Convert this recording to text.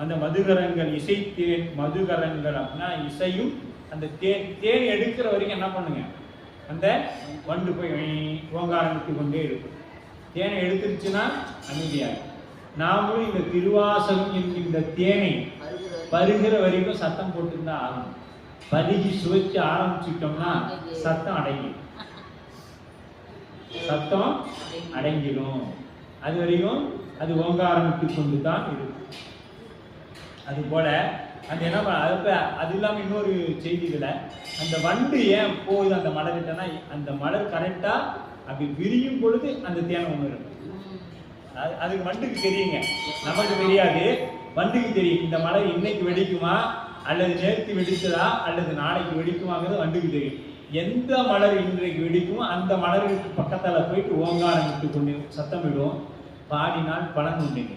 அந்த மதுகரங்கள் இசை தேன் மதுகரங்கள் அப்படின்னா இசையும் அந்த தேன் தேன் எடுக்கிற வரைக்கும் என்ன பண்ணுங்க? அந்த வண்டு போய் ஓங்காரமிட்டு கொண்டே இருக்கும். தேனை எடுத்துருச்சுன்னா அமைதியாக நாமளும் இந்த திருவாசகம் என்கின்ற தேனை பருகிற வரைக்கும் சத்தம் போட்டுருந்தா ஆகணும். பருகி சுவைச்சு ஆரம்பிச்சுட்டோம்னா சத்தம் அடங்கிடும். சத்தம் அடங்கிடும். அது வரைக்கும் அது ஓங்காரமிட்டு கொண்டு தான் இருக்கும். அது போல அந்த என்ன பண்ண- அது அது இல்லாமல் இன்னொரு செய்தியில அந்த வண்டு ஏன் போகுது அந்த மலர்கிட்டனா அந்த மலர் கரெக்டா அப்படி விரியும் பொழுது அந்த தேனை உணரும் அது அதுக்கு வண்டுக்கு தெரியுங்க. நமக்கு தெரியாது. வண்டுக்கு தெரியும். இந்த மலர் இன்னைக்கு வெடிக்குமா? அல்லது நேர்த்தி வெடிச்சதா? அல்லது நாளைக்கு வெடிக்குமாங்கிறது வண்டுக்கு தெரியும். எந்த மலர் இன்றைக்கு வெடிக்குமோ அந்த மலருக்கு பக்கத்தில் போயிட்டு ஓங்காரம் விட்டு கொண்டு சத்தமிடும் பாடினால் பலன் உண்டுங்க